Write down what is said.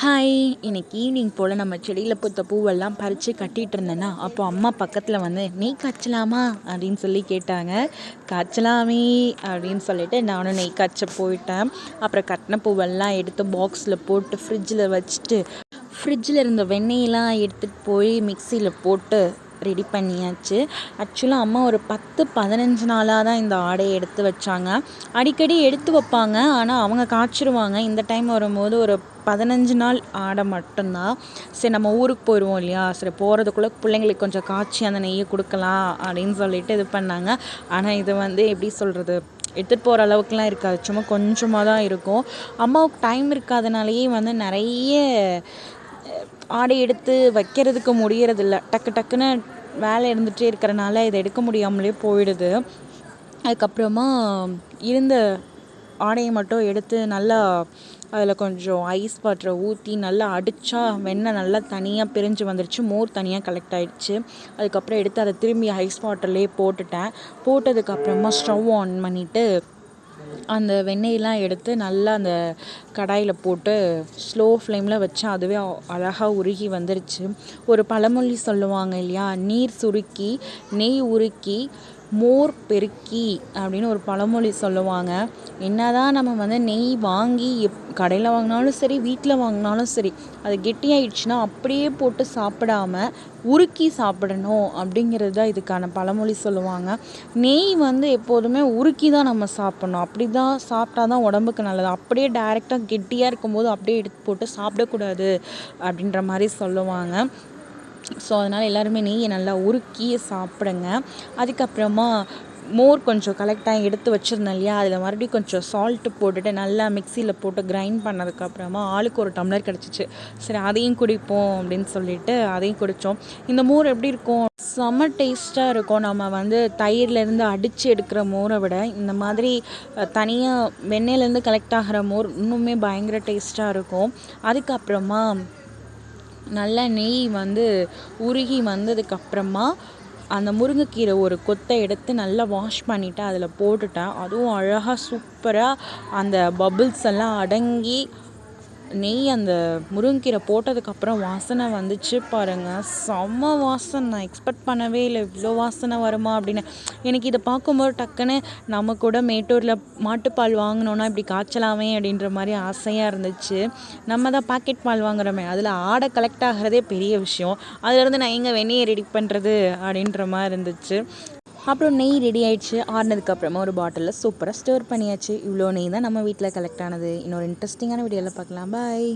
Hi இன்னைக்கு evening போல் நம்ம செடியில் பூத்த பூவெல்லாம் பறித்து கட்டிகிட்டு இருந்தேன்னா அப்போ அம்மா பக்கத்தில் வந்து நெய் காய்ச்சலாமா? அப்படின்னு சொல்லி கேட்டாங்க. காய்ச்சலாமே அப்படின்னு சொல்லிட்டு நானும் நெய் காய்ச்ச போயிட்டேன். அப்புறம் கட்டின பூவெல்லாம் எடுத்து பாக்ஸில் போட்டு ஃப்ரிட்ஜில் வச்சுட்டு ஃப்ரிட்ஜில் இருந்த வெண்ணெயெல்லாம் எடுத்துகிட்டு போய் மிக்சியில் போட்டு ரெடி பண்ணியாச்சு. ஆக்சுவலாக அம்மா ஒரு பத்து பதினஞ்சு நாளாக தான் இந்த ஆடையை எடுத்து வச்சாங்க. அடிக்கடி எடுத்து வைப்பாங்க. ஆனால் அவங்க காய்ச்சிருவாங்க. இந்த டைம் வரும்போது ஒரு பதினஞ்சு நாள் ஆடை மட்டும்தான். சரி நம்ம ஊருக்கு போயிடுவோம் இல்லையா? சரி போகிறதுக்குள்ளே பிள்ளைங்களுக்கு கொஞ்சம் காய்ச்சி அந்த நெய்யை கொடுக்கலாம் அப்படின்னு சொல்லிட்டு இது பண்ணாங்க. ஆனால் இது வந்து எப்படி சொல்கிறது எடுத்துகிட்டு போகிற அளவுக்குலாம் இருக்காது. சும்மா கொஞ்சமாக தான் இருக்கும். அம்மாவுக்கு டைம் இருக்காதனாலேயே வந்து நிறைய ஆடை எடுத்து வைக்கிறதுக்கு முடியறதில்ல. டக்கு டக்குன்னு வேலை இருந்துகிட்டே இருக்கிறனால இதை எடுக்க முடியாமலே போயிடுது. அதுக்கப்புறமா இருந்த ஆடையை மட்டும் எடுத்து நல்லா அதில் கொஞ்சம் ஐஸ் வாட்டரை ஊற்றி நல்லா அடித்தா வெண்ணெய் நல்லா தனியாக பிரிஞ்சு வந்துருச்சு. மோர் தனியாக கலெக்ட் ஆகிடுச்சு அதுக்கப்புறம் எடுத்து அதை திரும்பி ஐஸ் வாட்டர்லேயே போட்டுட்டேன். போட்டதுக்கப்புறமா ஸ்டவ் ஆன் பண்ணிவிட்டு அந்த வெண்ணெயெலாம் எடுத்து நல்லா அந்த கடாயில் போட்டு ஸ்லோ ஃப்ளேமில் வச்சு அதுவே அழகாக உருகி வந்துருச்சு. ஒரு பழமொழி சொல்லுவாங்க இல்லையா? நீர் சுருக்கி நெய் உருக்கி மோர் பெருக்கி அப்படின்னு ஒரு பழமொழி சொல்லுவாங்க. என்ன தான் நம்ம வந்து நெய் வாங்கி எப் கடையில் வாங்கினாலும் சரி வீட்டில் வாங்கினாலும் சரி அது கெட்டியாயிடுச்சுன்னா அப்படியே போட்டு சாப்பிடாம உருக்கி சாப்பிடணும் அப்படிங்கிறது தான் இதுக்கான பழமொழி சொல்லுவாங்க. நெய் வந்து எப்போதுமே உருக்கி தான் நம்ம சாப்பிட்ணும். அப்படி தான் சாப்பிட்டா தான் உடம்புக்கு நல்லது. அப்படியே டைரெக்டாக கெட்டியாக இருக்கும்போது அப்படியே எடுத்து போட்டு சாப்பிடக்கூடாது அப்படின்ற மாதிரி சொல்லுவாங்க. ஸோ அதனால் எல்லாருமே நெய்யை நல்லா உருக்கி சாப்பிடுங்க. அதுக்கப்புறமா மோர் கொஞ்சம் கலெக்டாக எடுத்து வச்சுருந்தேன் இல்லையா? அதில் மறுபடியும் கொஞ்சம் சால்ட்டு போட்டுட்டு நல்லா மிக்சியில் போட்டு கிரைண்ட் பண்ணதுக்கப்புறமா ஆளுக்கு ஒரு டம்ளர் கிடச்சிச்சு. சரி அதையும் குடிப்போம் அப்படின்னு சொல்லிட்டு அதையும் குடித்தோம் இந்த மோர் எப்படி இருக்கும்? செம்ம டேஸ்ட்டாக இருக்கும். நம்ம வந்து தயிர்லேருந்து அடித்து எடுக்கிற மோரை விட இந்த மாதிரி தனியாக வெண்ணெயிலேருந்து கலெக்ட் ஆகிற மோர் இன்னுமே பயங்கர டேஸ்ட்டாக இருக்கும். அதுக்கப்புறமா நல்லா நெய் வந்து உருகி வந்ததுக்கப்புறமா அந்த முருங்கைக்கீரை ஒரு கொத்தை எடுத்து நல்லா வாஷ் பண்ணிவிட்டு அதில் போட்டுட்டேன். அதுவும் அழகாக சூப்பராக அந்த பபுள்ஸ் எல்லாம் அடங்கி நெய் அந்த முருங்கீரை போட்டதுக்கப்புறம் வாசனை வந்துச்சு பாருங்கள் செம்ம வாசனை. நான் எக்ஸ்பெக்ட் பண்ணவே இல்லை இவ்வளோ வாசனை வருமா அப்படின்னு. எனக்கு இதை பார்க்கும்போது டக்குன்னு நம்ம கூட மேட்டூரில் மாட்டுப்பால் வாங்கினோன்னா இப்படி காய்ச்சலாமே அப்படின்ற மாதிரி ஆசையாக இருந்துச்சு. நம்ம தான் பாக்கெட் பால் வாங்குறோமே. அதில் ஆடை கலெக்ட் ஆகிறதே பெரிய விஷயம். அதுலேருந்து நான் எங்கே வெந்நியை ரெடி பண்ணுறது அப்படின்ற மாதிரி இருந்துச்சு. அப்புறம் நெய் ரெடி ஆயிடுச்சு. ஆறுனதுக்கப்புறமா ஒரு பாட்டிலில் சூப்பராக ஸ்டோர் பண்ணியாச்சு. இவ்வளோ நெய் தான் நம்ம வீட்டில் கலெக்ட் ஆனது. இன்னொரு இன்ட்ரெஸ்டிங்கான வீடியோவில் பார்க்கலாம். பாய்